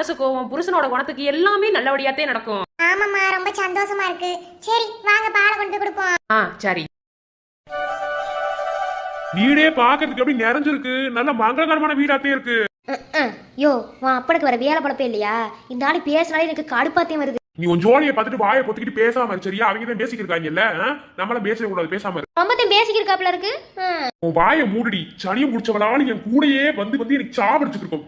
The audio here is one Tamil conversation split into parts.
மனசுக்கும் உன் புருஷனோட குணத்துக்கு எல்லாமே நல்லபடியாத்தே நடக்கும். ஆமாம்மா ரொம்ப சந்தோஷமா இருக்கு. சரி வாங்க பாலை கொண்டு போய் கொடுப்போம். ஆ சரி. வீடே பாக்குறதுக்கு எப்படி நிறைஞ்சிருக்கு? நல்ல மங்களகரமான வீடாத்தே இருக்கு. யோ உன் அப்பனுக்கு வர வேலை பழப்பே இல்லையா? இந்த ஆளு பேசினாலே எனக்கு கடுப்பாத்தையும் வருது. நீ உன் ஜோலியை பார்த்துட்டு வாயை பொத்திக்கிட்டு பேசாம இரு, சரியா? அவங்க தான் ஆ? நம்மளாம் பேசவே கூடாது பேசாம இரு. ரொம்பத்தையும் பேசிக்கிருக்காப்ல இருக்கு. உன் வாயை மூடுடி சனியம் முடிச்சவளால என் கூடயே வந்து வந்து எனக்கு சாவடிச்சுட்டு இருக்கும்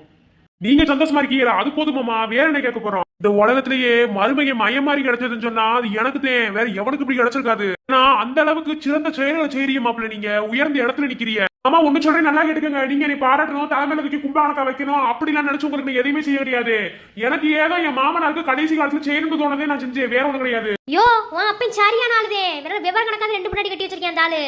நீங்க சந்தோஷமா இருக்கீங்களா? அது போதுமாமா வேற என்ன கேட்க போறோம்? இந்த உலகத்திலேயே மருமையை மயமாறி மாதிரி கிடைச்சதுன்னு சொன்னா அது எனக்கு தான். வேற எவனுக்கு இப்படி கிடைச்சிருக்காது? ஆனா அந்த அளவுக்கு சிறந்த செயல்களை செய்றீங்க மாப்பிள்ள நீங்க. உயர்ந்த இடத்துல நிக்கிறீங்க. ஆமா ஒண்ணு சொல்றேன் நல்லா கேட்டுக்கங்க. நீங்க நீ பாராட்டணும் தலைமையில தூக்கி கும்பானத்தை வைக்கணும் அப்படிலாம் நினைச்சு உங்களுக்கு எதையுமே செய்ய கிடையாது எனக்கு ஏதோ என் மாமனாருக்கு கடைசி காலத்துல செய்யணும்னு தோணதே நான் செஞ்சேன். வேற ஒண்ணும் கிடையாது. யோ உன் அப்பன் சரியான ஆளுதே. வேற விவரம் கணக்காக ரெண்டு முன்னாடி கட்டி வச்சிருக்கேன் அந்த ஆளு?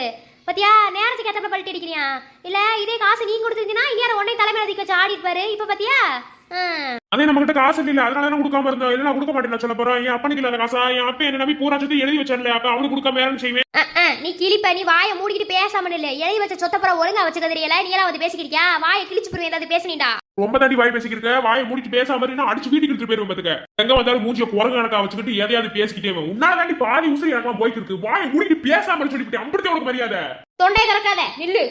பத்தியா நேரத்துக்கு ஏத்தப்ப பல்ட்டி அடிக்கிறியா? இல்ல இதே காசு நீங்க கொடுத்துருந்தீங்கன்னா இந்நேரம் உடனே தலைமையில தூக்கி வச்சு ஆடி இருப்பாரு இப்ப பாத்தியா. அதே நம்ம கிட்ட காசு இல்ல அதனால தான் கொடுக்காம இருந்தோம். இல்ல நான் கொடுக்க மாட்டேன் சொல்ல போறேன் என் அப்பனுக்கு இல்லாத காசா? என் அப்பா என்ன நம்பி பூரா சொல்லி எழுதி வச்சான்ல அப்ப அவனுக்கு கொடுக்காம என்ன செய்வேன்? நீ கிளிப்ப நீ வாயை மூடிக்கிட்டு பேசாம இல்ல எழுதி வச்ச சொத்தப்புறம் ஒழுங்கா வச்சுக்க தெரியல? நீ எல்லாம் வந்து பேசிக்கிறியா வாயை கிழிச்சு போடுவேன் ஏதாவது பேசுனீடா ரொம்ப தாண்டி வாய் பேசிக்கிருக்க வாயை மூடிட்டு பேசாம இருந்தா அடிச்சு வீட்டுக்கு எடுத்துட்டு போயிருவோம் பாத்துக்க. எங்க வந்தாலும் மூஞ்சிய குரங்கு கணக்கா வச்சுக்கிட்டு எதையாவது பேசிக்கிட்டே. உன்னால தாண்டி பாதி உசுறு எனக்கு போய்க்கு இருக்கு. வாயை மூடிட்டு பேசாம சொல்லிவிட்டு அம்பிடுத்த உனக்கு மரியாதை. தொண்டை கறக்காத நில்லு.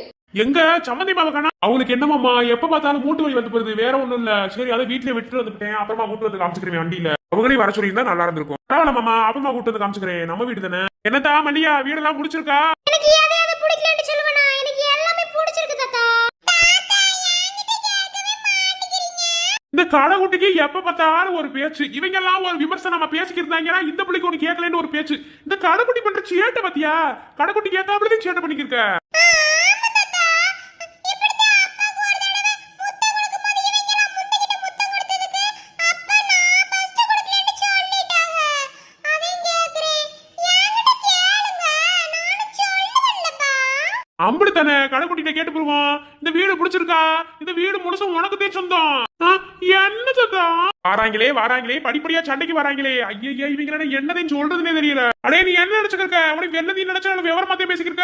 எங்க? சம்மந்தி மாவ காணா அவங்களுக்கு என்னமாமா எப்ப பார்த்தாலும் மூட்டு வலி வந்து போகுது வேற ஒண்ணும் இல்ல. சரி அதை வீட்டுல விட்டு வந்துட்டேன். அப்புறமா கூட்டு வந்து காமிச்சுக்கிறேன் வண்டியில. அவங்களே வர சொல்லியிருந்தா நல்லா இருந்திருக்கும். பரவாயில்ல மாமா. அப்புறமா கூட்டு வந்து காமிச்சுக்கிறேன். நம்ம வீடு தானே? என்னத்தா மல்லியா வீடெல்லாம் முடிச்சிருக்கா கடைக்குட்டிக்கு எப்ப பார்த்தாலும் ஒரு பேச்சு. இவங்க எல்லாம் ஒரு விமர்சனம் நம்ம பேசிக்கிட்டு இந்த பிள்ளைக்கு ஒண்ணு கேட்கலன்னு ஒரு பேச்சு. இந்த கடைக்குட்டி பண்ற சேட்டை பாத்தியா? கடைக்குட்டி ஏத்தாப்புலதையும் சேட்டை பண்ணிக்கிருக்க? அம்புடுத்தானே கடைக்குட்டிகிட்ட கேட்டு போடுவோம். இந்த வீடு பிடிச்சிருக்கா? இந்த வீடு முழுசும் உனக்கு தான் சொந்தம். என்ன சொந்தம் வாராங்களே வாராங்களே படிப்படியா சண்டைக்கு வராங்களே. ஐயா இவங்க என்னதையும் சொல்றதுனே தெரியல. அடே நீ என்ன நினைச்சுக்கிருக்க? உனக்கு என்னதையும் நினைச்சாலும் விவரமாத்தையும் பேசிக்கிருக்க?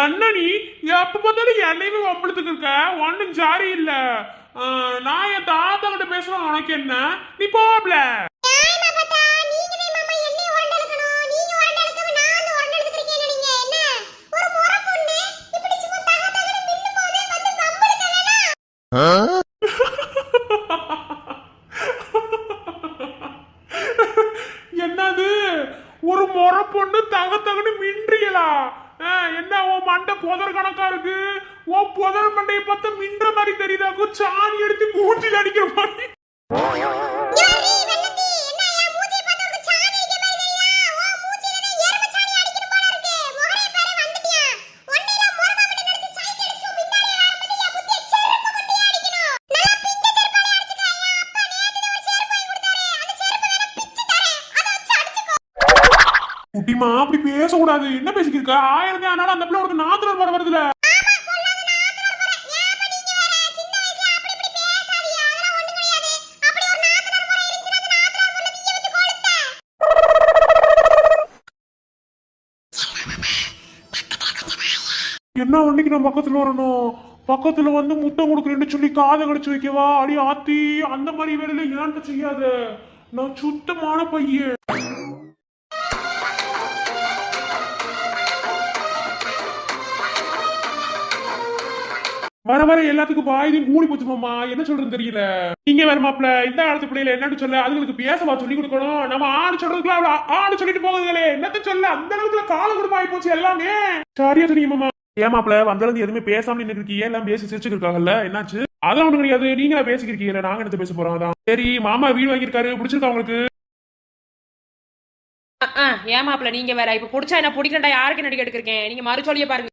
என்ன நீ? எப்ப பார்த்தாலும் என்னையுமே வம்பளத்துக்கு இருக்க ஒன்னும் ஜாரி இல்ல நான் என் தாத்தா கிட்ட பேசுறேன் உனக்கு என்ன? நீ போப்ல என்னது ஒரு முறை பொண்ணு தக தகன்னு மின்றியலா ஆ, என்ன உன் மண்டை புதர் கணக்கா இருக்கு உன் புதர் மண்டையை பார்த்தா மின்ற மாதிரி தெரியுதாக்கும் சாணி எடுத்து மூஞ்சில அடிக்கிற மாதிரி. குட்டிமா அப்படி பேசக்கூடாது. என்ன பேசிக்கிருக்க ஆயிரத்தி ஆனாலும் அந்த பிள்ளை உனக்கு நாத்திரம் வர வருதுல. என்ன வண்டிக்கு நான் பக்கத்தில் வரணும்? பக்கத்துல வந்து முத்தம் கொடுக்குறேன்னு சொல்லி காதை கடிச்சு வைக்கவா? அடி ஆத்தி அந்த மாதிரி வேலையில ஏன்ட்ட செய்யாத? நான் சுத்தமான பையன். வர வர எல்லாத்துக்கும் வாயுதையும் மூடி போச்சு மாமா. என்ன சொல்றது தெரியல. நீங்க வேற மாப்பிள இந்த காலத்து பிள்ளைல என்னன்னு சொல்ல அதுங்களுக்கு பேசவா சொல்லி கொடுக்கணும். நம்ம ஆடு சொல்றதுக்குலாம் ஆடு சொல்லிட்டு போகுதுங்களே. என்னத்த சொல்ல? அந்த அளவுக்கு கால குடும்பம் ஆகி போச்சு எல்லாமே. சரியா சொன்னீங்க மாமா. ஏன் மாப்பிள வந்தது எதுவுமே பேசாம இருக்கீங்க எல்லாம் பேசி சிரிச்சுட்டு இருக்காங்கல்ல என்னாச்சு? அதெல்லாம் ஒண்ணு கிடையாது. நீங்களா பேசிக்கிறீங்க நாங்க என்னத்த பேச போறோம் அதான். சரி மாமா வீடு வாங்கியிருக்காரு. பிடிச்சிருக்கா உங்களுக்கு? ஏமாப்ல நீங்க வேற. இப்ப பிடிச்சா என்ன பிடிக்கலடா யாருக்கு நடிக்க எடுக்கிறேன் நீங்க மறு சொல்லிய பாருங்க.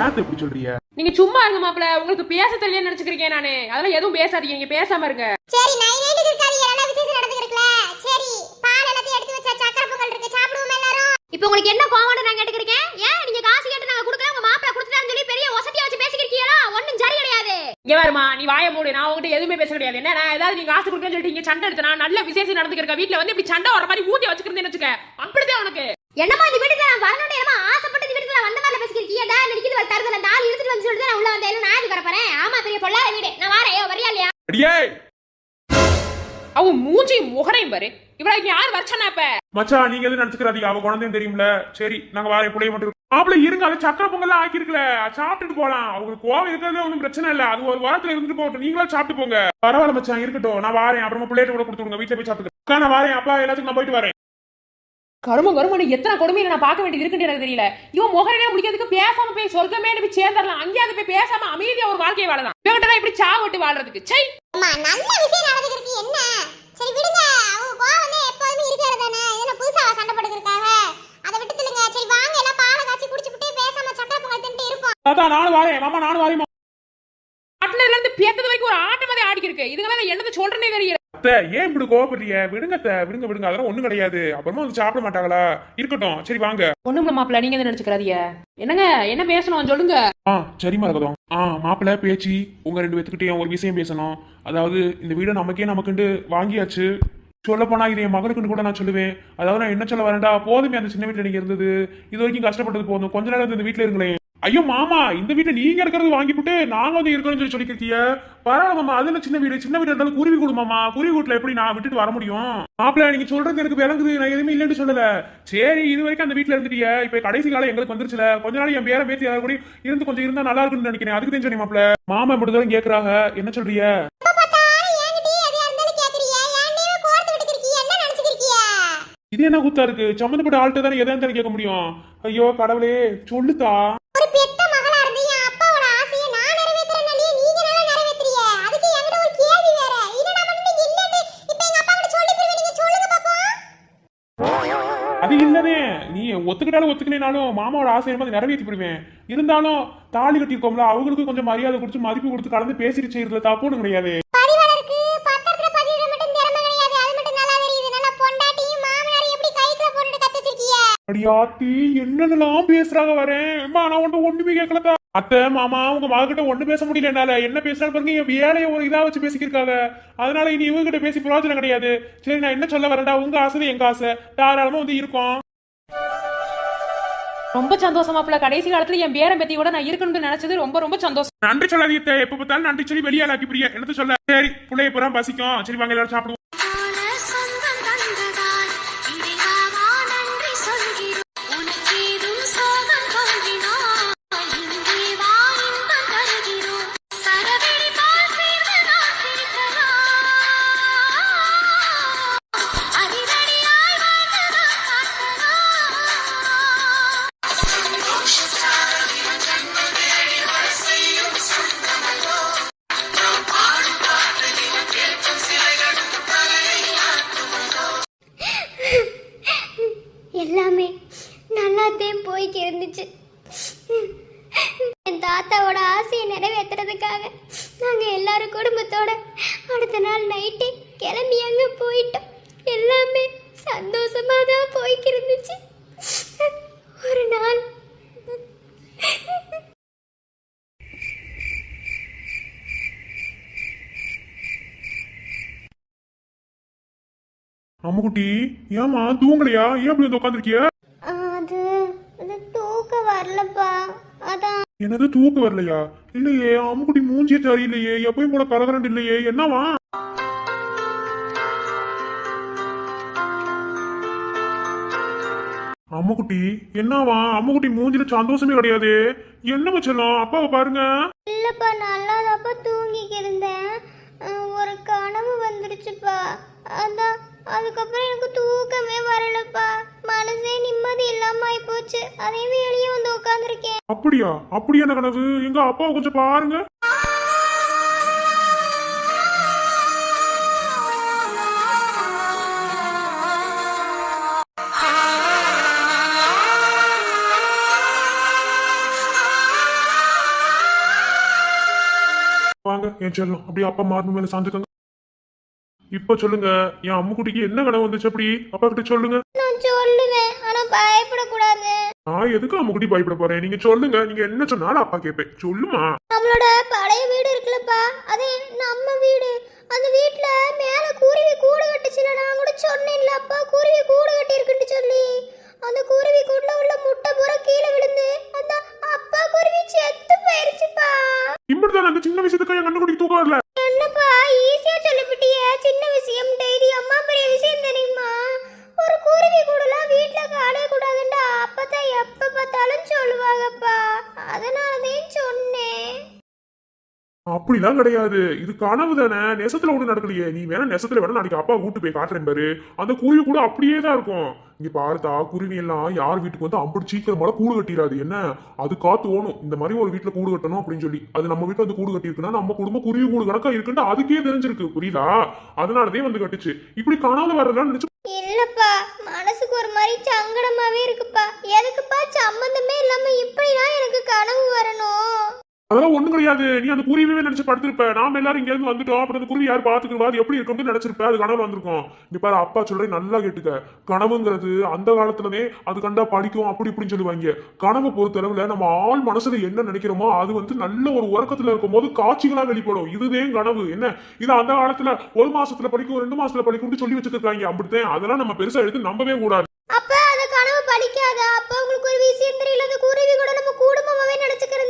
ஏன் இப்படி சொல்றீங்க? நீங்க சும்மா இருங்க மாப்ள உங்களுக்கு பேச தெரியல நினைச்சுக்கிறீங்க நானு. அதெல்லாம் எதுவும் பேசாதீங்க. நீங்க பேசாம இருங்க. சரி நைன் நைட்டுக்கு இருக்காது எல்லாம் விசேஷம் நடந்துருக்குல சரி பால் எல்லாத்தையும் எடுத்து வச்சா சக்கரை பொங்கல் இருக்கு. சாப்பிடுவோம் எல்லாரும். இப்போ உங்களுக்கு என்ன கோவம் நான் கேட்டுக்கிறேன் ஏன் நீங்க காசு கேட்டு நாங்க கொடுக்கல உங்க மாப்பிள கொடுத்துட்டாருன்னு சொல்லி பெரிய வசதியா வச்சு பேசிக்கிறீங்களா ஒண்ணும் சரி கிடையாது இங்க வருமா? நீ வாய மூடு. நான் உங்ககிட்ட எதுவுமே பேச கிடையாது. என்ன? நான் ஏதாவது நீங்க காசு கொடுக்கன்னு சொல்லிட்டு சண்டை எடுத்தனா நல்ல விசேஷம் நடந்துக்கிறக்க வீட்ல வந்து இப்படி சண்டை வர மாதிரி ஊத்தி வச்சுக்கிறேன்னு வச்சுக்க. அப்படிதான் உனக்கு. என்னம்மா இந்த வீட்டுக்கு நான் வரணும்னு என்னமா ஆசைப்பட்டு இந்த வீட்டுக்கு நான் வந்த மாதிரி பேசிக்கிறீங்க டா நடிக்கிறது வர தருதல. நாள் இழுத்துட்டு வந்து சொல்லிட்டு நான் உள்ள வந்தேன். நான் இது வரப்பறேன் ஆமா பெரிய பொல்லா வீடு. நான் வரேன். ஏய், வரியா இல்லையா? அடியே! அவன் மூஞ்சியும் முகரையும் பாரு. இவளுக்கு யார் வச்சனா இப்ப? மச்சான் நீங்க எதுவும் நினைச்சுக்கிறாதீங்க. அவ குழந்தையும் தெரியும்ல. சரி நாங்க வார பிள்ளைய மட்டும் இருக்கோம். மாப்பிள இருங்க அது சக்கரை பொங்கல்லாம் ஆக்கிருக்கல சாப்பிட்டுட்டு போலாம். அவங்களுக்கு கோவம் இருக்கிறது ஒன்றும் பிரச்சனை இல்ல. அது ஒரு வாரத்துல இருந்துட்டு போகட்டும். நீங்களா சாப்பிட்டு போங்க. பரவாயில்ல மச்சான் இருக்கட்டும். நான் வாரேன். அப்புறமா பிள்ளைகிட்ட கூட கொடுத்துருங்க வீட்டுல போய் சாப்பிட்டு அக்கா நான் வாரேன். அப்பா எல்லாத்துக்கும் நான் போயிட்டு வரேன். கரும கருமனு எத்தனை கொடுமையில நான் பார்க்க வேண்டியது இருக்குன்னு எனக்கு தெரியல. இவன் முகரனே முடிக்கிறதுக்கு பேசாம போய் சொர்க்கமே போய் சேர்ந்துடலாம். அங்கேயாவது போய் பேசாம அமைதியா ஒரு வாழ்க்கையை வாழலாம். இவங்கிட்ட இப்படி சாவட்டு வாழ்றதுக்கு. சை! அம்மா நல்ல விஷயம் நடந்துருக்கு என்ன? சரி விடுங்க. அவங்க கோவமே எப்போதுமே இருக்கிறது தானே. என்ன புதுசா சண்டை போட்டுக்கிறதுக்காக? அதை விட்டு சரி வாங்க. எல்லாம் பாலை காய்ச்சி குடிச்சுட்டு பேசாம சக்கரை பொங்கல் தின்ட்டு இருப்போம். தாத்தா நானும் வாரேன். மாமா நானும் வாரேன் அட்னர்ல இருந்து பேத்தது வரைக்கும் ஒரு ஆட்டம் மாதிரி ஆடிக்கிருக்கு. இதுக்கெல்லாம் என்னது சொல்றேனே தெரியல. அத்தை ஏன் இப்படி கோவப்படுறீங்க? விடுங்க அத்தை விடுங்க விடுங்க. அதெல்லாம் ஒண்ணும் கிடையாது. அப்புறமா வந்து சாப்பிட மாட்டாங்களா? இருக்கட்டும். சரி வாங்க. ஒண்ணுமில்ல மாப்பிள்ள நீங்க என்ன நினைச்சுக்கிறாதீங்க? என்னங்க என்ன பேசணும்? சொல்லுங்க. ஆ சரிம்மா இருக்கட்டும் ஆ மாப்பிள்ளை பேச்சு. உங்க ரெண்டு பேத்துக்கிட்டையும் ஒரு விஷயம் பேசணும். அதாவது இந்த வீடு நமக்கே நமக்குண்டு வாங்கியாச்சு. சொல்ல போனா இது என் மகனுக்குன்னு கூட நான் சொல்லுவேன். அதாவது நான் என்ன சொல்ல வரேன்டா? போதுமே அந்த சின்ன வீட்டுல நீங்க இருந்தது. இது வரைக்கும் கஷ்டப்பட்டது போதும். கொஞ்ச நேரம் இந்த வீட்டுல இருங்களேன். ஐயோ மாமா இந்த வீட்டுல நீங்க இருக்கிறது வாங்கிவிட்டு நாங்க வந்து இருக்கணும்னு சொல்லி சொல்லிக்கிறீங்க பரவாயில்ல மாமா அதுல சின்ன வீடு? சின்ன வீடு இருந்தாலும் குருவி கூடுமாமா குருவி வீட்டுல எப்படி நான் விட்டுட்டு வர முடியும்? மாப்பிள்ள நீங்க சொல்றது எனக்கு விளங்குது. நான் எதுவுமே இல்லைன்னு சொல்லல. சரி இது வரைக்கும் அந்த வீட்டுல இருந்துட்டீங்க இப்ப கடைசி காலம் எங்களுக்கு வந்துருச்சுல. கொஞ்ச நாள் என் பேர பேத்தி யாரும் கூட இருந்து கொஞ்சம் இருந்தா நல்லா இருக்கும்னு நினைக்கிறேன். அதுக்கு தெரிஞ்சு சொன்னேன் மாப்பிள்ள. மாமா மட்டும் தான் கேக்குறாங்க. என்ன சொல்றீங்க எப்ப பார்த்தாலும் என்கிட்ட எதையா இருந்தாலும் கேக்குறீங்க ஏன்டே கோர்த்து விட்டுக்கிறீங்க என்ன நினைச்சுக்கிறீங்க இது என்ன குத்தா இருக்கு? சம்மந்தப்பட்ட ஆள்கிட்ட தானே எதா இருந்தாலும் கேட்க முடியும்? ஐயோ கடவுளே சொல்லுதா. அது இல்லனே. நீ ஒத்துக்கிட்டாலும் ஒத்துக்கலைனாலும் மாமாவோட ஆசை மாதிரி நிறைவேற்றி போடுவேன் இருந்தாலும் தாலி கட்டியிருக்கோம்ல அவங்களுக்கு கொஞ்சம் மரியாதை கொடுத்து மதிப்பு கொடுத்து கலந்து பேசிட்டு செய்யறதுல தப்புன்னு கிடையாது. அடியாத்தி என்னென்னலாம் பேசுறாங்க வரேன் அம்மா நான் ஒன்றும் ஒண்ணுமே கேட்கலதா அத்தை மாமா உங்க மகக்கிட்ட ஒண்ணு பேச முடியல என்னால. என்ன பேசுறான்னு பாருங்க என் வேலையை ஒரு இதா வச்சு பேசிக்கிருக்காங்க. அதனால இனி இவங்க கிட்ட பேசி பிரயோஜனம் கிடையாது. சரி நான் என்ன சொல்ல வரேன்டா? உங்க ஆசை எங்க ஆசை. தாராளமா வந்து இருக்கோம். ரொம்ப சந்தோஷம் மாப்பிள்ள. கடைசி காலத்துல என் பேரன் பத்தி கூட நான் இருக்கணும்னு நினைச்சது ரொம்ப ரொம்ப சந்தோஷம். நன்றி சொல்லாதீங்க எப்ப பார்த்தாலும் நன்றி சொல்லி வெளியாளாக்கி பிரியா. என்னத்த சொல்ல? சரி பிள்ளைய புறம் பசிக்கும். சரி வாங்க எல்லாரும் சாப்பிடுவோம். போயிட்டோம். எல்லாமே சந்தோஷமாக தான் போய்க்கு இருந்துச்சு ஒரு நாள். அம்முக்குட்டி ஏமா தூங்கலையா? ஏன் அப்படி உட்காந்துருக்கிய அது அது தூக்கம் வரலப்பா. அதான். என்னது தூக்கம் வரலையா? இல்லையே அம்முக்குட்டி மூஞ்சியே சரியில்லையே எப்பயும் போல கலகரண்ட் இல்லையே என்னவா? அம்முக்குட்டி என்னவா? அம்முக்குட்டி மூஞ்சில சந்தோஷமே கிடையாது. என்ன வச்சலாம் அப்பாவை பாருங்க. இல்லப்பா நல்லாதாப்பா தூங்கிக்கு இருந்தேன் அஹ் ஒரு கனவு வந்துருச்சுப்பா. அதான் அதுக்கப்புறம் எனக்கு தூக்கமே வரலப்பா. மனசே நிம்மதி இல்லாம ஆயி போச்சு. அதே வெளியே வந்து உட்காந்துருக்கேன் அப்படியா? அப்படி என்ன கனவு? எங்க அப்பாவை கொஞ்சம் பாருங்க. என் செல்லம் அப்படியே அப்பா மார்பு மேல சாந்துக்கங்க. இப்ப சொல்லுங்க என் அம்முக்குட்டிக்கு என்ன கனவு வந்துச்சு அப்படி? அப்பா கிட்ட சொல்லுங்க. நான் சொல்லுவேன் ஆனா பயப்படக்கூடாது. நான் எதுக்கு அம்முக்குட்டி பயப்பட போறேன்? நீங்க சொல்லுங்க நீங்க என்ன சொன்னாலும் அப்பா கேட்பேன். சொல்லுமா? நம்மளோட பழைய வீடு இருக்குல்லப்பா அது நம்ம வீடு. அந்த வீட்ல மேல குருவி கூடு கட்டுச்சுல நான் கூட சொன்னேன்ல அப்பா குருவி கூடு கட்டி இருக்குன்னு சொல்லி. அந்த குருவி கூடுல உள்ள முட்டை அந்த சின்ன விஷயத்துக்கு என் கண்ணு கண்ணுக்குட்டி தூக்கம் வரல. என்னப்பா ஈஸியா சொல்லிவிட்டியே சின்ன விஷயம் டெய்லி அம்மா பெரிய விஷயம் தெரியுமா ஒரு குருவி கூடலாம் வீட்ல காணவே கூடாதுண்டா அப்பதான் எப்ப பார்த்தாலும் சொல்லுவாங்கப்பா அதனாலதான் சொன்னேன் அப்படிலாம் கிடையாது. இது கனவு தானே. நெசத்துல ஒண்ணு நடக்கலையே. நீ வேணா நெசத்துல வேணா நாளைக்கு அப்பா கூட்டு போய் காட்டுறேன் பாரு. அந்த குருவி கூட அப்படியே தான் இருக்கும். இங்க பார்த்தா குருவி எல்லாம் யார் வீட்டுக்கு வந்து அப்படி சீக்கிரமால கூடு கட்டிடாது என்ன? அது காத்து ஓணும். இந்த மாதிரி ஒரு வீட்டுல கூடு கட்டணும் அப்படின்னு சொல்லி. அது நம்ம வீட்டுல வந்து கூடு கட்டியிருக்குன்னா நம்ம குடும்பம் குருவி கூடு கணக்கா இருக்குன்னு அதுக்கே தெரிஞ்சிருக்கு. புரியுதா? அதனாலதே வந்து கட்டுச்சு. இப்படி காணாத வரலாம் நினைச்சு இல்லப்பா. மனசுக்கு ஒரு மாதிரி சங்கடமாவே இருக்குப்பா. எதுக்குப்பா? சம்பந்தமே இல்லாம இப்படிலாம் எனக்கு கனவு வரணும். அதெல்லாம் ஒண்ணும் கிடையாது. நீ அந்த குருவியே நினைச்சு படுத்திருப்ப. நாம எல்லாரும் இங்க இருந்து வந்துட்டோம். அப்புறம் அந்த குருவி யார் பாத்துக்கிறவா அது எப்படி இருக்கும்னு நினைச்சிருப்ப. அது கனவு வந்திருக்கும். நீ பாரு அப்பா சொல்றேன் நல்லா கேட்டுக்க. கனவுங்கிறது அந்த காலத்துலதே அது கண்டா படிக்கும். அப்படி இப்படின்னு சொல்லுவாங்க. கனவை பொறுத்தளவுல நம்ம ஆள் மனசுல என்ன நினைக்கிறோமோ அது வந்து நல்ல ஒரு உறக்கத்துல இருக்கும் போது காட்சிகளா வெளிப்படும். இதுவே கனவு. என்ன? இது அந்த காலத்துல ஒரு மாசத்துல படிக்கும் ரெண்டு மாசத்துல படிக்கும்னு சொல்லி வச்சிருக்காங்க. அப்படித்தான். அதெல்லாம் நம்ம பெருசா எடுத்து நம்பவே கூடாது. அப்ப அந்த கனவு பலிக்காதா அப்ப உங்களுக்கு ஒரு விஷயம் தெரியல. அந்த குருவி கூட நம்ம குடும்பமாவே நினைச்சுக்கிறேன்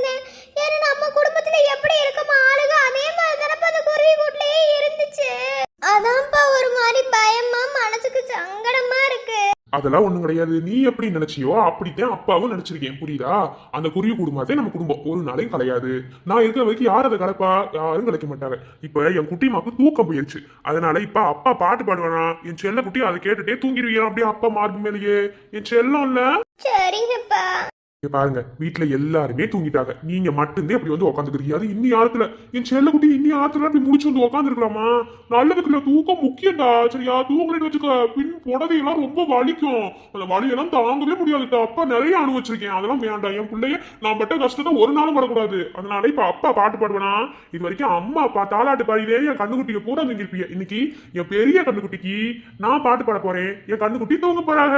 ஏன்னா நம்ம குடும்பத்துல எப்படி இருக்கமோ ஆளுங்க அதே மாதிரி தானப்பா அந்த குருவி கூட்டிலேயே இருந்துச்சு. அதான்ப்பா ஒரு மாதிரி பயமா மனசுக்கு சங்கடமா இருக்கு. அதெல்லாம் ஒண்ணும் கிடையாது. நீ எப்படி நினைச்சியோ அப்படித்தான் அப்பாவும் நினைச்சிருக்கேன். புரியுதா? அந்த குருவி குடும்பத்தே நம்ம குடும்பம் ஒரு நாளையும் கலையாது. நான் இருக்கிற வரைக்கும் யார் அதை கலைப்பா? யாரும் கலைக்க மாட்டாங்க. இப்ப என் குட்டிமாக்கு தூக்கம் போயிருச்சு. அதனால இப்ப அப்பா பாட்டு பாடுவானா? என் செல்ல குட்டி அதை கேட்டுட்டே தூங்கிடுவியா? அப்படியே அப்பா மார்பு மேலேயே. என் செல்லம் இல்ல. சரிங்கப்பா. இங்க பாருங்க வீட்டுல எல்லாருமே தூங்கிட்டாங்க. நீங்க மட்டும்தான் அப்படி வந்து உட்காந்துக்கிறீங்க அது இன்னி ஆத்துல. என் செல்ல குட்டி இன்னி ஆத்துல அப்படி முடிச்சு வந்து உட்காந்துருக்கலாமா நல்லதுக்குள்ள தூக்கம் முக்கியம்டா. சரியா? தூங்கலன்னு வச்சுக்க பின் புடவையெல்லாம் ரொம்ப வலிக்கும். அந்த வலியெல்லாம் தாங்கவே முடியாது அப்பா நிறைய அனுபவிச்சிருக்கேன் அதெல்லாம் வேண்டாம். என் பிள்ளைய நான் பட்ட கஷ்டத்தை ஒரு நாளும் படக்கூடாது அதனால இப்ப அப்பா பாட்டு பாடுவேனா? இது வரைக்கும் அம்மா அப்பா தாலாட்டு பாடிதே என் கண்ணுக்குட்டிக்கு பூரா தூங்கிருப்பீங்க இன்னைக்கு என் பெரிய கண்ணுக்குட்டிக்கு நான் பாட்டு பாட போறேன். என் கண்ணுக்குட்டி தூங்க போறாங்க.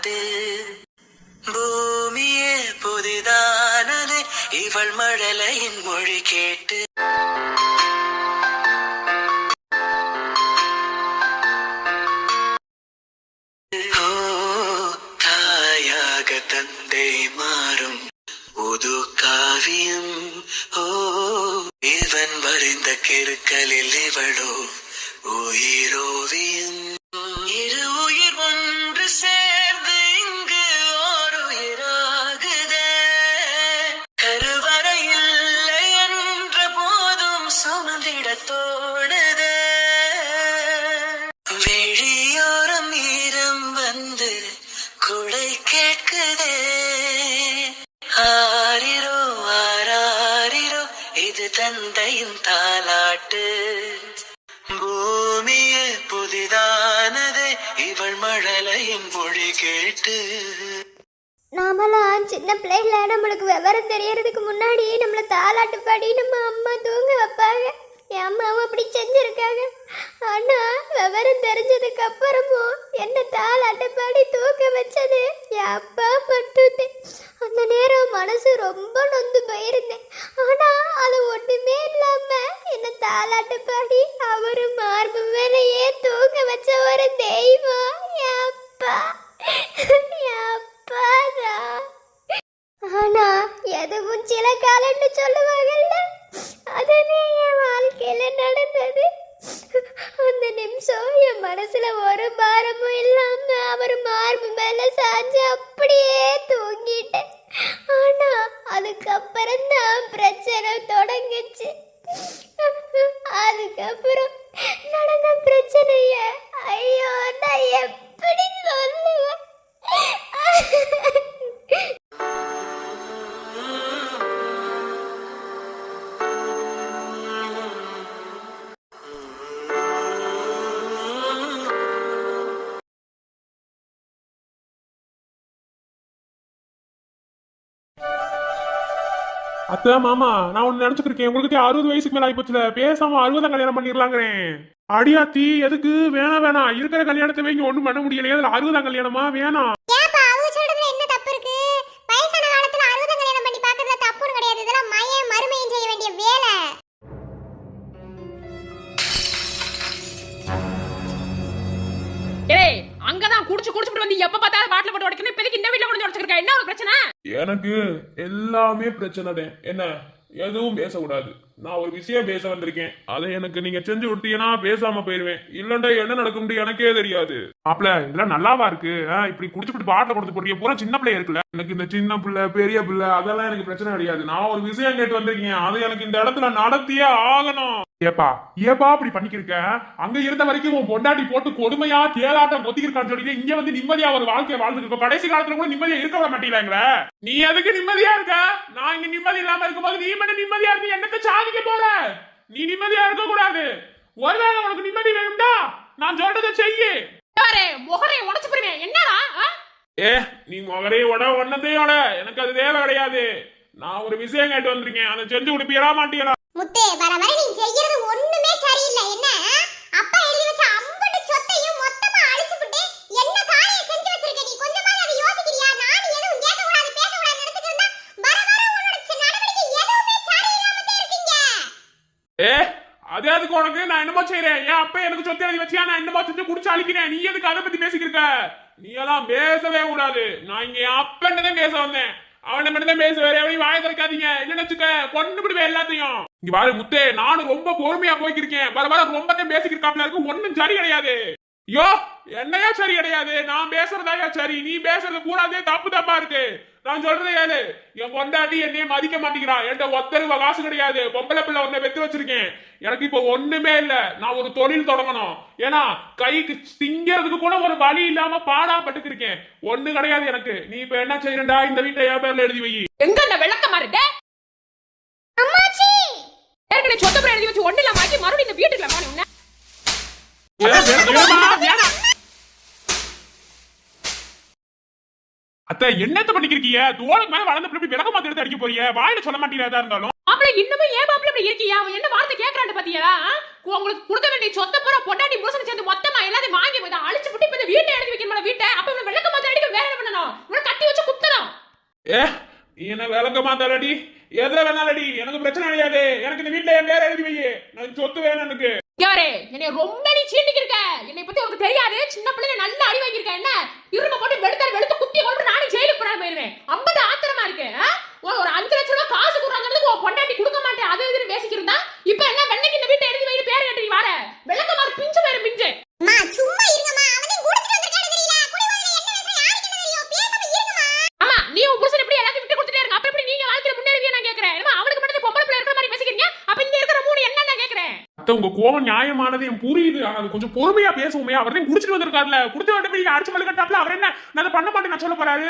பாட்டு பூமியே புதிதானது இவள் மழலையின் மொழி கேட்டு சுமந்திட வெளியோரம் ஈரம் வந்து குடை கேட்குதே. ஆரிரோ ஆராரிரோ இது தந்தையின் தாலாட்டு. பூமியே புதிதானது இவள் மழலையின் மொழி கேட்டு. நாமெல்லாம் சின்ன பிள்ளைல நம்மளுக்கு விவரம் தெரியறதுக்கு முன்னாடி நம்மள தாலாட்டு பாடி நம்ம அம்மா தூங்க வைப்பாங்க. என் அம்மாவும் அப்படி செஞ்சிருக்காங்க. ஆனா விவரம் தெரிஞ்சதுக்கு அப்புறமும் என்ன தாள் அட்டைப்பாடி தூக்க வச்சது என் அப்பா மட்டும்தான். அந்த நேரம் மனசு ரொம்ப நொந்து போயிருந்தேன். அத்தை மாமா நான் ஒண்ணு நினைச்சுட்டு உங்களுக்கு அறுபது வயசுக்கு மேல ஆயிப்போச்சுல பேசாம அறுபதாம் கல்யாணம் பண்ணிடலாங்கிறேன் அடியாத்தி எதுக்கு? வேணாம் வேணாம். இருக்கிற கல்யாணத்தை வைங்க. ஒண்ணும் பண்ண முடியலையே. அதுல அறுபதாம் கல்யாணமா? வேணாம். எனக்கு எல்லாமே பிரச்சனை தான் என்ன? எதுவும் பேசக்கூடாது. நான் ஒரு விஷயம் பேச வந்திருக்கேன். அதை எனக்கு நீங்க செஞ்சு கொடுத்தீங்கன்னா பேசாம போயிருவேன். இல்லண்டா என்ன நடக்கும் எனக்கே தெரியாது. மாப்பிள இதெல்லாம் நல்லாவா இருக்கு? ஆ, இப்படி குடிச்சுட்டு பாட்டில் கொடுத்து போறீங்க பூரா சின்ன பிள்ளை இருக்குல்ல. எனக்கு இந்த சின்ன பிள்ளை பெரிய பிள்ளை அதெல்லாம் எனக்கு பிரச்சனை கிடையாது. நான் ஒரு விஷயம் கேட்டு வந்திருக்கேன். அது எனக்கு இந்த இடத்துல நடத்தியே ஆகணும். ஏப்பா ஏப்பா அப்படி பண்ணிக்கிருக்க? அங்க இருந்த வரைக்கும் உன் பொண்டாட்டி போட்டு கொடுமையா தேலாட்டம் கொத்திக்கிருக்கான்னு சொல்லிட்டு இங்க வந்து நிம்மதியா ஒரு வாழ்க்கைய வாழ்ந்துட்டு இருக்க. கடைசி காலத்துல கூட நிம்மதியா இருக்க விட மாட்டீங்களா நீ எதுக்கு நிம்மதியா இருக்க? நான் இங்க நிம்மதி இல்லாம இருக்கும்போது நீ மட்டும் நிம்மதியா இருக்கு என்னத்த சாதிக்க போற? நீ நிம்மதியா இருக்க கூடாது ஒருவேளை உனக்கு நிம்மதி வேணும்டா நான் சொல்றதை செய்யு. யாரே முகரை உடைச்சு போடுவேன் என்னடா? ஏ நீ முகரே உட ஒன்னதே உட. எனக்கு அது தேவை கிடையாது. நான் ஒரு விஷயம் கேட்டு வந்திருக்கேன். அதை செஞ்சு கொடுப்பீரா மாட்டீங்களா? முத்தே வர வர நீ செய்யறது ஒண்ணுமே சரியில்லை. என்ன? அப்பா எழுதி வச்ச அம்பட்டு சொத்தையும் மொத்தமா அழிச்சுப்புட்டு என்ன காரியம் செஞ்சு வச்சிருக்க நீ? கொஞ்சமாவது அதை யோசிக்கிறியா? நான் எதுவும் கேட்க கூடாது பேச கூடாது நினைச்சிட்டு இருந்தா வர வர உன்னோட நடவடிக்கை எதுவுமே சரியில்லாம இருக்கீங்க. ஏ அது அதுக்கு உனக்கு? நான் என்னமோ செய்யறேன் ஏன் அப்ப எனக்கு சொத்து எழுதி வச்சியா? நான் என்னமோ செஞ்சு குடிச்சு அழிக்கிறேன். நீ எதுக்கு அதை பத்தி பேசிக்கிருக்க நீ எல்லாம் பேசவே கூடாது. நான் இங்க அப்பன்னு தான் பேச வந்தேன். அவனை மட்டும் தான் பேச வேற வாய திறக்காதீங்க. இல்லன்னு வச்சுக்க கொண்டு விடுவேன் எல்லாத்தையும். இங்க பாரு முத்தே நானும் ரொம்ப பொறுமையா போய்க்கிருக்கேன். வர வர ரொம்ப தான் பேசிக்கிருக்காப்ல. இருக்கு ஒண்ணும் சரி கிடையாது. யோ என்னையா சரி கிடையாது? நான் பேசுறதாயா சரி? நீ பேசுறது பூராதே தப்பு தப்பா இருக்கு. நான் சொல்றது ஏழு என் பொண்டாட்டி என்னைய மதிக்க மாட்டேங்கிறா. என்கிட்ட ஒத்த ரூபா காசு கிடையாது. பொம்பளை பிள்ளை ஒன்ன பெத்து வச்சிருக்கேன். எனக்கு இப்போ ஒண்ணுமே இல்ல. நான் ஒரு தொழில் தொடங்கணும். ஏன்னா கைக்கு திங்கிறதுக்கு கூட ஒரு வழி இல்லாம பாடா பட்டுக்கிருக்கேன் ஒண்ணு கிடையாது எனக்கு. நீ இப்ப என்ன செய்யறா இந்த வீட்டை என் பேர்ல எழுதி வை. எங்க அந்த விளக்கமா இருக்க அம்மாச்சி! ஏற்கனவே சொந்த பேர் எழுதி வச்சு ஒண்ணு இல்லாம ஆக்கி மறுபடியும் இந்த வீட்டுக்குள்ள போன உன்ன வேணாம், வேணாம், வேணாம், வேணாம். அத்தை என்னத்த பண்ணிக்கிறீங்க தோளுக்கு மேல வளர்ந்த பிள்ளை விளக்க மாத்தி எடுத்து அடிக்க போறீங்க? வாயில சொல்ல மாட்டீங்க எதா இருந்தாலும்? மாப்பிள இன்னமும் ஏன் மாப்பிள இப்படி இருக்கியா? அவன் என்ன வார்த்தை கேக்குறான்னு பாத்தியா? உங்களுக்கு கொடுக்க வேண்டிய சொத்த பூரா பொண்டாட்டி புருஷன் சேர்ந்து மொத்தமா எல்லாத்தையும் வாங்கி இதை அழிச்சு விட்டு இப்ப வீட்டை எழுதி வைக்கணும் வீட்டை. அப்ப இவன் விளக்க மாத்த அடிக்க வேற என்ன பண்ணணும்? இவனை கட்டி வச்சு குத்தணும். ஏ என்ன விளக்க மாத்தாலடி எதுல வேணாலடி எனக்கு பிரச்சனை கிடையாது. எனக்கு இந்த வீட்டுல என் பேர் எழுதி வை. நான் சொத்து வேணும் எனக்கு. யாரே என்னை ரொம்ப நீ சீண்டிக்கு இருக்க என்னை பத்தி உனக்கு தெரியாது. சின்ன பிள்ளைங்க நல்ல அடி வாங்கியிருக்க. என்ன? இரும்ப போட்டு வெளுத்தால் வெளுத்து குத்தி கொண்டு நானும் போயிருவேன். ஐம்பது ஆத்திரமா இருக்கு. ஒரு அஞ்சு லட்சம் ரூபாய் காசு கொடுறாங்கிறதுக்கு உன் பொண்டாட்டி கொடுக்க மாட்டேன் அது இதுன்னு பேசிக்கிருந்தா இப்ப என்ன வெண்ணைக்கு இந்த வீட்டை எழுதி வைத்து பேர் கட்டி வர வெள்ளக்கமாறு பிஞ்சு பேரு பிஞ்சு அம்மா சும்மா இருங்கம்மா அவனே குடிச்சிட்டு வந்திருக்கானே தெரியல குடி போதையில என்ன பேசுற யாருக்கு என்ன தெரியும் பேசாம இருங்கம்மா ஆமா நீ உன் புருஷன் எப்படி எல்லாத்தையும் விட்டு கொடுத்துட்டே இருங்க அப்ப எப்படி நீங்க வாழ்க்கையில முன்னேறுவீங்க நான் கேக்குறேன் ஏன்னா அவனுக்கு மட்டும் பொம்பளை பிள்ளை இருக்கிற மாதிரி பேசிக்கிறீங்க அப்ப இங்க இருக்கிற மூணு என்ன நான் கேக்குறேன் அத்தை உங்க கோவம் நியாயமானது என் புரியுது ஆனா அது கொஞ்சம் பொறுமையா பேசுவோமே அவர் தான் குடிச்சிட்டு வந்திருக்காருல குடிச்சு வந்து அடிச்சு அடிச்சு மழுக்கட்டாப்ல அவர் என்ன? நான் அதை பண்ண மாட்டேன் நான் சொல்ல போறாரு.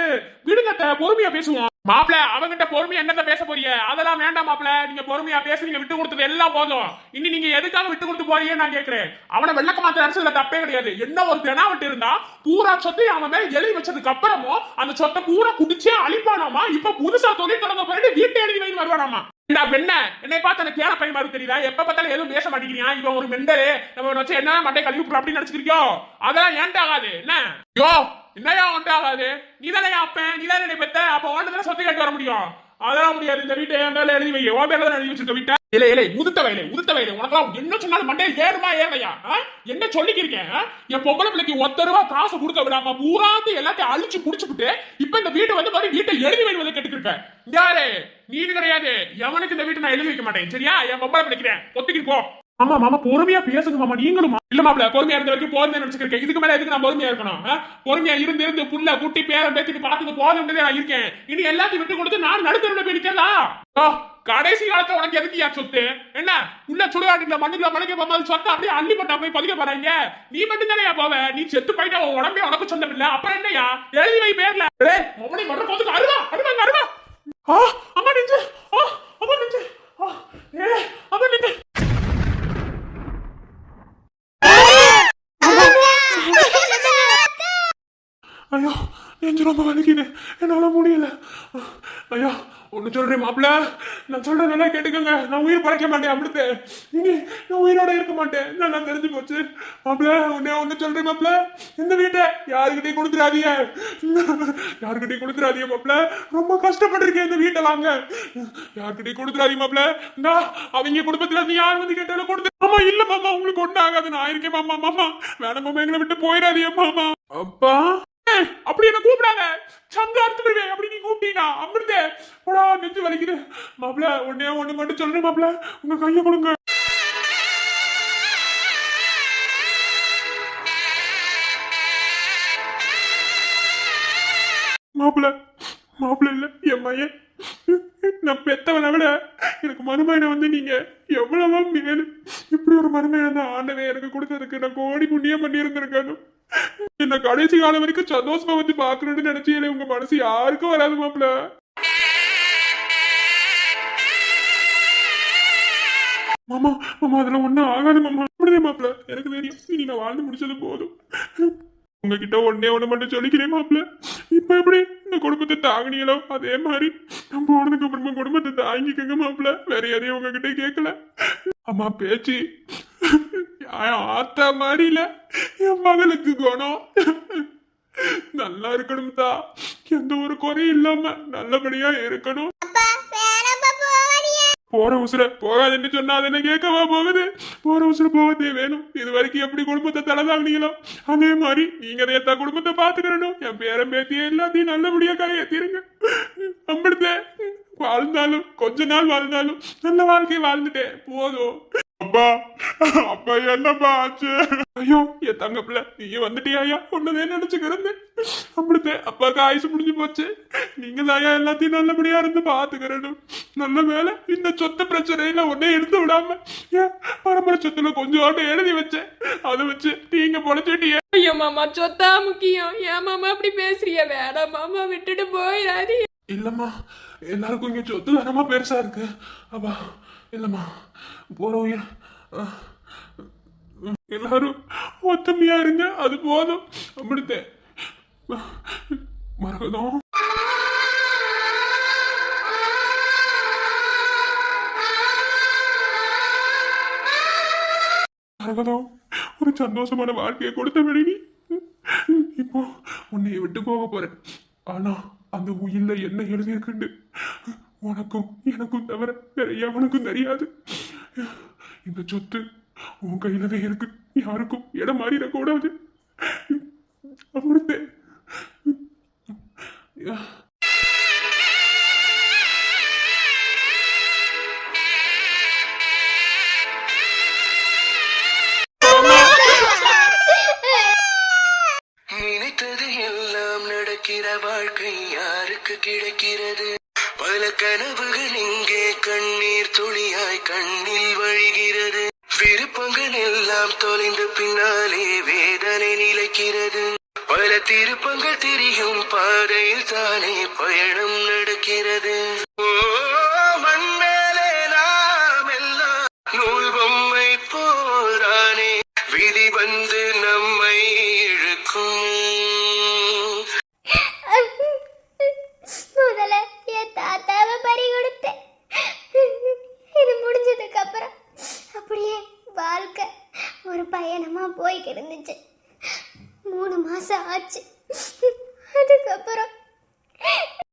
விடுங்க பொறுமையா பேசுவோம். மாப்பிள அவங்கிட்ட பொறுமையா என்னத்த பேச போறீங்க? அதெல்லாம் வேண்டாம் மாப்பிள. நீங்க பொறுமையா பேசுறீங்க விட்டு கொடுத்தது எல்லாம் போதும். இனி நீங்க எதுக்காக விட்டு கொடுத்து போறீங்க நான் கேட்கிறேன் அவனை வெள்ளக்க மாத்த அரசுல தப்பே கிடையாது. என்ன ஒரு தெனாவட்டு இருந்தா பூரா சொத்தை அவன் மேல எழுதி வச்சதுக்கு அப்புறமும் அந்த சொத்தை பூரா குடிச்சே அழிப்பானாமா? இப்ப புதுசா தொழில் தொடங்க போயிட்டு வீட்டை எழுதி வைன்னு வருவானாமா? என்ன பெண்ண என்னை பார்த்து எனக்கு ஏன பையன் மாதிரி தெரியுதா? எப்ப பார்த்தாலும் எதுவும் பேச மாட்டேங்கிறீங்க இவன் ஒரு மெண்டரு நம்ம வச்சு என்ன மட்டை கழுவி அப்படின்னு நினைச்சிருக்கியோ அதெல்லாம் ஏன்ட்ட ஆகாது. என்ன? யோ என்னையா ஒன்றே ஆகாது? நீ தானே அப்பன் நீ தானே பெத்த? அப்ப ஒன்று சொத்து கேட்டு வர முடியும்? அதெல்லாம் முடியாது. இந்த வீட்டை என் மேல எழுதி வை. உன் பேர்ல எழுதி வச்சிருக்க வீட்டை. இல்ல இல்ல உதுத்த வயலே உதுத்த வயலே. உனக்கெல்லாம் என்ன சொன்னாலும் மண்டே ஏறுமா ஏறையா என்ன சொல்லிக்கிருக்கேன் என் பொம்பளை பிள்ளைக்கு ஒத்த ரூபா காசு கொடுக்க விடாம பூராத்து எல்லாத்தையும் அழிச்சு குடிச்சுட்டு இப்ப இந்த வீட்டை வந்து மாதிரி வீட்டை எழுதி வைவது கேட்டுக்கிருக்கேன் யாரு நீ கிடையாது. எவனுக்கு இந்த வீட்டை நான் எழுதி வைக்க மாட்டேன்? சரியா? என் பொம்பளை பிள்ளைக்கிறேன் ஒத்துக்கிட்டு போ. ஆமா மாமா பொறுமையா பேசுங்க மாமா. நீங்களும் இல்ல மாப்பிள பொறுமையா இருந்த வரைக்கும் போதும் நினைச்சிருக்கேன் இதுக்கு மேல எதுக்கு நான் பொறுமையா இருக்கணும் பொறுமையா இருந்து இருந்து புள்ள குட்டி பேரை பேத்திட்டு பாத்துக்கு போதும் நான் இருக்கேன். இனி எல்லாத்தையும் விட்டு கொடுத்து நான் நடுத்தருவில் போய் ஓ, கடைசி காலத்துல உனக்கு எதுக்கு யா சொத்து? என்ன? உள்ள சுடுகாட்டுல மண்ணுக்குள்ள மலைக்க போகும்போது சொத்தை அப்படியே அள்ளி பட்டா போய் பதிக்க போறாங்க? நீ மட்டும் தானே போவ? நீ செத்து போயிட்டா உன் உடம்பே உனக்கு சொந்தம் இல்ல. அப்புறம் என்னையா? எழுதி வை பேர்ல. ஏய் மொபடி போதுக்கு அருவா அருவாங்க அருவா ஆ அம்மா நெஞ்சு. ஆ அம்மா நெஞ்சு. ஆ ஏ அம்மா நெஞ்சு. ஐயோ நெஞ்சு ரொம்ப வலிக்குது. என்னால முடியல. ஐயோ ஒண்ணு சொல்றேன் மாப்பிள்ள. நான் சொல்கிறேன் நல்லா கேட்டுக்கோங்க. நான் உயிர் பழைக்க மாட்டேன் அப்படித்து இங்கே நான் உயிரோட இருக்க மாட்டேன். நல்லா தெரிஞ்சு போச்சு. மாப்பிள்ள உன்னே ஒண்ணு சொல்றேன் மாப்பிள்ள. இந்த வீட்டை யாருக்கிட்டையும் கொடுத்துடாதீங்க. யாருக்கிட்டையும் கொடுத்துடாதீங்க மாப்பிள்ள. ரொம்ப கஷ்டப்பட்டிருக்கேன் இந்த வீட்டை வாங்க. யாருக்கிட்டையும் கொடுத்துடாதீங்க மாப்பிள்ள. இந்தா, அவங்க குடும்பத்துல இருந்து யார் வந்து கேட்டாலும் கொடுத்து மாமா இல்ல மாமா உங்களுக்கு ஒண்ணு ஆகாது. நான் இருக்கேன் மாமா மாமா. வேணாம் மாமா எங்களை விட்டு போயிடாதீங்க மாமா. அப்பா. அப்படி என்ன கூப்பிடாத சங்க அறுத்துடுவே அப்படி நீ கூப்பிட்டீனா அமிர்தே போடா நெஞ்சு வலிக்குது. மாப்பிள ஒன்னே ஒண்ணு மட்டும் சொல்றேன் மாப்பிள. உங்க கைய கொடுங்க. மாப்பிள மாப்பிள இல்ல என் பையன் நான் பெத்தவனை விட எனக்கு மருமையனை வந்து நீங்க எவ்வளவோ மேலு இப்படி ஒரு மருமையனை தான் ஆண்டவே எனக்கு கொடுத்ததுக்கு நான் கோடி புண்ணியம் பண்ணியிருந்திருக்கணும் இந்த என்ன கடைசி காலம் வரைக்கும் சந்தோஷமா வந்து பாக்கணும்னு நினைச்சீங்களே உங்க மனசு யாருக்கும் வராது மாப்பிள மாமா மாமா அதுல ஒண்ணும் ஆகாது மாமா. அப்படிதே மாப்பிள எனக்கு தெரியும். இனி நான் வாழ்ந்து முடிச்சது போதும். உங்ககிட்ட ஒன்னே ஒண்ணு மட்டும் சொல்லிக்கிறேன் மாப்பிள இப்ப எப்படி இந்த குடும்பத்தை தாங்கினீங்களோ? அதே மாதிரி நான் போனதுக்கு அப்புறமா குடும்பத்தை தாங்கிக்கங்க மாப்பிள வேற எதையும் உங்ககிட்ட கேட்கல அம்மா பேச்சு. ஆத்தா மாதிரி இல்ல என் மகளுக்கு குணம். நல்லா இருக்கணும் தான் எந்த ஒரு குறையும் இல்லாம நல்லபடியா இருக்கணும். போற உசுர போகாதுன்னு சொன்னா அது என்ன கேட்கவா போகுது? போற உசுர போகத்தே வேணும். இது வரைக்கும் எப்படி குடும்பத்தை தலைதாங்கினீங்களோ அதே மாதிரி நீங்க நேத்தா குடும்பத்தை பாத்துக்கிறணும் என் பேரன் பேத்திய எல்லாத்தையும் நல்லபடியா கரையேத்திருங்க அம்பிடுத்தே வாழ்ந்தாலும் கொஞ்ச நாள் வாழ்ந்தாலும் நல்ல வாழ்க்கை வாழ்ந்துட்டேன் போதும். அப்பா அப்பா என்னப்பா ஆச்சு? ஐயோ என் தங்க பிள்ளை நீங்க வந்துட்டியா ஐயா? ஒன்னதே நினைச்சுக்கிறேன் அப்படித்தே அப்பாவுக்கு ஆயுசு முடிஞ்சு போச்சு. நீங்க தாயா எல்லாத்தையும் நல்லபடியா இருந்து பாத்துக்கிறணும். நல்ல வேலை இந்த சொத்து பிரச்சனையில ஒன்னே எடுத்து விடாம ஏன் பரம்பரை சொத்துல கொஞ்சோண்டு எழுதி வச்சேன். அதை வச்சு நீங்க பொழைச்சிட்டீங்க ஐயோ மாமா சொத்தா முக்கியம். ஏன் மாமா அப்படி பேசுறிய வேணாம் மாமா விட்டுட்டு போயிடாதீ இல்லம்மா எல்லாருக்கும் இங்க சொத்து தானமா பெருசா இருக்கு. அப்பா இல்லம்மா போற உயிர் எல்லாரும் ஒத்துமையா இருங்க அது போதும். அப்படித்தே மரகதம் மரகதம் ஒரு சந்தோஷமான வாழ்க்கையை கொடுத்த வெளி இப்போ உன்னை விட்டு போக போறேன். ஆனா அந்த உயில்ல என்ன எழுதியிருக்குண்டு உனக்கும் எனக்கும் தவிர வேற எவனுக்கும் தெரியாது. இந்த சொத்து உன் கையில தான் இருக்கு. யாருக்கும் இடம் மாறிடக்கூடாது. அமிர்தே. நினைத்தது எல்லாம் நடக்கிற வாழ்க்கை யாருக்கு கிடைக்கிறது? பல கனவுகள் இங்கே கண்ணீர் துளியாய் கண்ணில் வழிகிறது. விருப்பங்கள் எல்லாம் தொலைந்த பின்னாலே வேதனை நிலைக்கிறது. பல திருப்பங்கள் தெரியும் பாதையில் தானே பயணம் நடக்கிறது. இருந்துச்சு மூணு மாசம் ஆச்சு.